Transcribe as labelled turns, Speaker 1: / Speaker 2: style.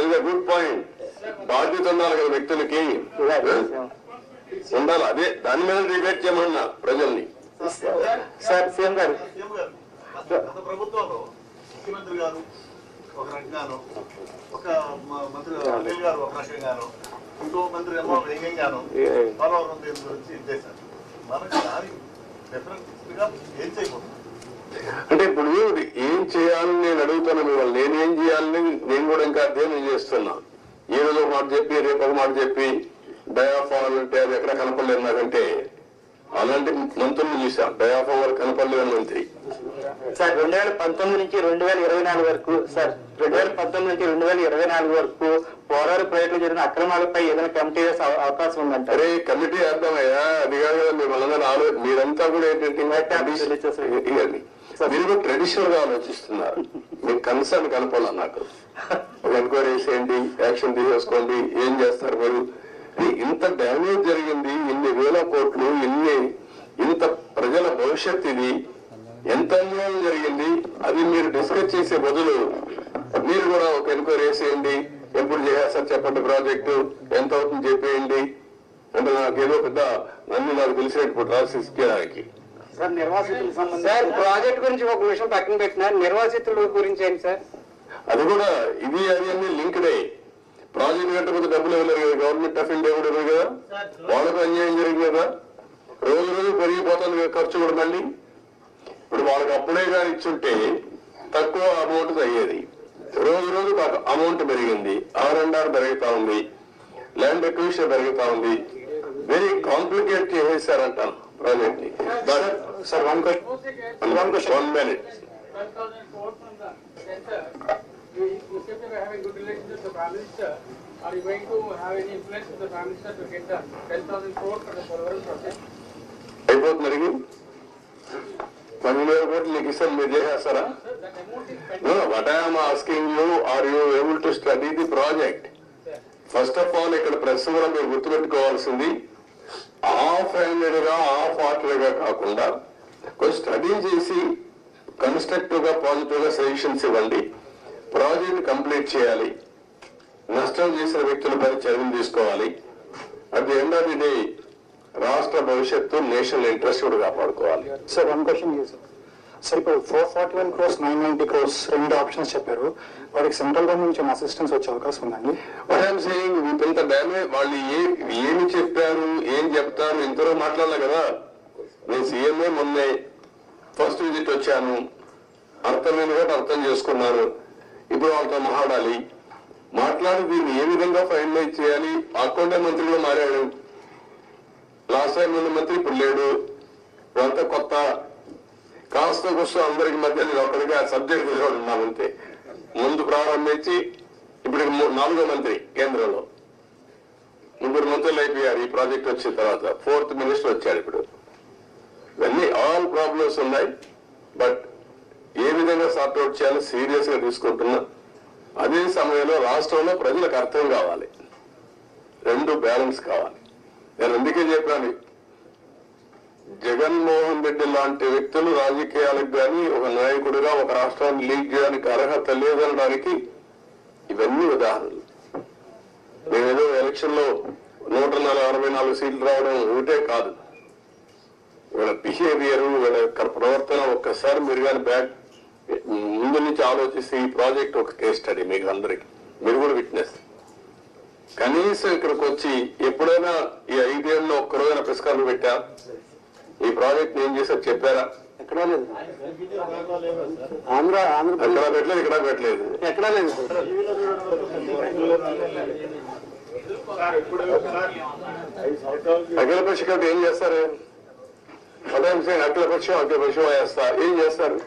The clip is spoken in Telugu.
Speaker 1: గుడ్ పాయింట్ బాధ్యత ఉండాలి కదా వ్యక్తులకి. ఉండాలి. అదే దాని మీద డిబేట్ చేయమన్నా ప్రజల్ని.
Speaker 2: సార్ సీఎం గారు.
Speaker 3: ప్రభుత్వంలో ముఖ్యమంత్రి గారు ఒక రకంగాను ఒక మ- మంత్రి అనిల్ గారు ఒక రకంగాను ఇంకో మంత్రి ఏమో వ్యంగ్యంగాను పోలవరం దీని గురించి మనకి దాని ఏం
Speaker 1: అంటే నేను మిమ్మల్ని నేనేం ఏం చేయాలని నేను కూడా ఇంకా అధ్యయనం చేస్తున్నా. ఈ రోజు ఒక మాట చెప్పి రేపు ఒక మాట చెప్పి డయాఫాల్ అంటే అది ఎక్కడ కనపడలేదు నాకంటే. అలాంటి మంత్రులు చూసాం డయాఫాల్ కనపడలేదు మంత్రి.
Speaker 2: సార్ రెండు వేల పంతొమ్మిది నుంచి రెండు వేల ఇరవై నాలుగు వరకు సార్ రెండు వేల పంతొమ్మిది నుంచి రెండు వేల ఇరవై నాలుగు వరకు పోరారు ప్రాజెక్టులో జరిగిన అక్రమాలపై ఏదైనా కమిటీ వేసే అవ- అవకాశం ఉందంటారు
Speaker 1: అరే కమిటీ వేద్దామయ్యా అది కాదు కదా మిమ్మల్ని ఆలో మీరంతా కూడా ఏంటంటే. మీరు కూడా ట్రెడిషనల్గా ఆలోచిస్తున్నారు. మీకు కన్సర్న్ కనపడాలి నాకు. ఒక ఎంక్వైరీ చేయండి యాక్షన్ తీసేసుకోండి ఏం చేస్తారు మీరు? ఇంత డ్యామేజ్ జరిగింది ఇన్ని వేల కోట్లు ఇన్ని ఇంత ప్రజల భవిష్యత్ ఇది ఎంత అన్యాయం జరిగింది అది మీరు డిస్కస్ చేసే బదులు మీరు కూడా ఒక ఎంక్వైరీ చేసేయండి ఎప్పుడు చేసేస్తారు చెప్పండి ప్రాజెక్టు ఎంత అవుతుంది చెప్పేయండి. అంటే నాకేదో పెద్ద నన్ను నాకు తెలిసినట్టు రాసిచ్చడానికి
Speaker 2: సార్ ప్రాజెక్ట్ గురించి ఒక విషయం పక్కన పెట్టిన నిర్వాసితుల గురించి ఏంటి సార్?
Speaker 1: అది కూడా ఇది అది అన్ని లింక్డే ప్రాజెక్ట్ కట్టకపోతే డబ్బులు ఇవ్వలేరు కదా? గవర్నమెంట్ ఆఫ్ ఇండియా కూడా ఇవ్వదు కదా? వాళ్ళకు అన్యాయం జరిగింది? కదా రోజు రోజు పెరిగిపోతుంది కదా ఖర్చు కూడా మళ్ళీ. ఇప్పుడు వాళ్ళకి అప్పుడే కానీ ఇచ్చుంటే తక్కువ అమౌంట్ అయ్యేది. రోజు రోజు అమౌంట్ పెరిగింది. ఆర్ అండ్ ఆర్ పెరుగుతా ఉంది. ల్యాండ్ ఎక్విషన్ పెరుగుతా ఉంది. వెరీ కాంప్లికేట్ చేసేసారంటాను ప్రాజెక్ట్ని.
Speaker 2: Sir one question
Speaker 1: one one minute
Speaker 4: 12,000 crores from the center, you, you seem to be having good relations with the Prime Minister. Are you going to have any influence with the Prime Minister to get the 10,000 crores for the Polvaram project?
Speaker 1: అయిపోతుంది మరి పన్నెండు వేల కోట్లు నీకు ఇస్తాను మీరు చేసేస్తారా asking you, are you able to study the project? First of all ఇక్కడ ప్రెస్ కూడా మీరు గుర్తుపెట్టుకోవాల్సింది హాఫ్ హ్యాండెడ్గా హాఫ్ హార్టెడ్గా కాకుండా కొంచెం స్టడీ చేసి కన్స్ట్రక్టివ్గా పాజిటివ్గా సజెషన్స్ ఇవ్వండి. ప్రాజెక్ట్ కంప్లీట్ చేయాలి. నష్టం చేసిన వ్యక్తులపై చర్యలు తీసుకోవాలి. At the end of the day రాష్ట్ర భవిష్యత్తు నేషనల్ ఇంట్రెస్ట్ కూడా కాపాడుకోవాలి.
Speaker 5: సార్ వన్ క్వశ్చన్ సార్ ఇప్పుడు four forty one crores nine ninety crores రెండు ఆప్షన్స్ చెప్పారు. వారికి సెంట్రల్ గవర్నమెంట్ నుంచి అసిస్టెన్స్ వచ్చే అవకాశం ఉందండి?
Speaker 1: వాట్ ఐఎమ్ సేయింగ్ ఇంత డ్యామేజ్ వాళ్ళు ఏ ఏమి చెప్పారు ఏం చెప్తారు ఇంతలో మాట్లాడలే కదా. నేను సీఎంఏ మొన్నే విజిట్ వచ్చాను అర్థమైన కూడా అర్థం చేసుకున్నారు. ఇప్పుడు వాళ్ళతో మాట్లాడాలి. మాట్లాడి దీన్ని ఏ విధంగా ఫైనలైజ్ చేయాలి? అకౌంటే మంత్రిగా మారాడు. లాస్ట్ టైం ఉన్న మంత్రి ఇప్పుడు లేడు. ఇదంతా కొత్త. కాస్త కూర్చో అందరికి మధ్య నేను ఒకరిగా సబ్జెక్ట్ ఉన్నాను ముందు ప్రారంభించి ఇప్పుడు నాలుగో మంత్రి కేంద్రంలో. ముగ్గురు మంత్రులు అయిపోయారు. ఈ ప్రాజెక్ట్ వచ్చిన తర్వాత ఫోర్త్ మినిస్టర్ వచ్చాడు ఇప్పుడు. ఇవన్నీ ఆల్ ప్రాబ్లమ్స్ ఉన్నాయి. బట్ ఏ విధంగా సార్ట్అవుట్ చేయాలో సీరియస్గా తీసుకుంటున్నా. అదే సమయంలో రాష్ట్రంలో ప్రజలకు అర్థం కావాలి. రెండు బ్యాలెన్స్ కావాలి. నేను అందుకే చెప్పాను. జగన్మోహన్ రెడ్డి లాంటి వ్యక్తులు రాజకీయాలకు కానీ ఒక నాయకుడిగా ఒక రాష్ట్రాన్ని లీడ్ చేయడానికి అర్హత లేదనడానికి ఇవన్నీ ఉదాహరణలు. మేమేదో ఎలక్షన్లో నూట నలభై అరవై నాలుగు సీట్లు రావడం ఒకటే కాదు. వీళ్ళ బిహేవియర్ వీళ్ళ ప్రవర్తన ఒక్కసారి మీరు కానీ బ్యాక్ ముందు నుంచి ఆలోచిస్తే ఈ ప్రాజెక్ట్ ఒక కేస్ స్టడీ మీకు అందరికి. మీరు కూడా విట్నెస్ కనీసం ఇక్కడికి వచ్చి ఎప్పుడైనా ఈ ఐదేళ్ళలో ఒక్క రోజైనా పుస్తకాలు పెట్టా? ఈ ప్రాజెక్ట్ ఏం చేశారు చెప్పారా?
Speaker 2: ఎక్కడా లేదు. ఆంధ్ర ఆంధ్ర
Speaker 1: పెట్టలేదు ఇక్కడ పెట్టలేదు.
Speaker 2: ఎక్కడా లేదు.
Speaker 1: అఖిల ఏం చేస్తారు? అఖిల పక్షం అఖిల పక్షం వేస్తా ఏం చేస్తారు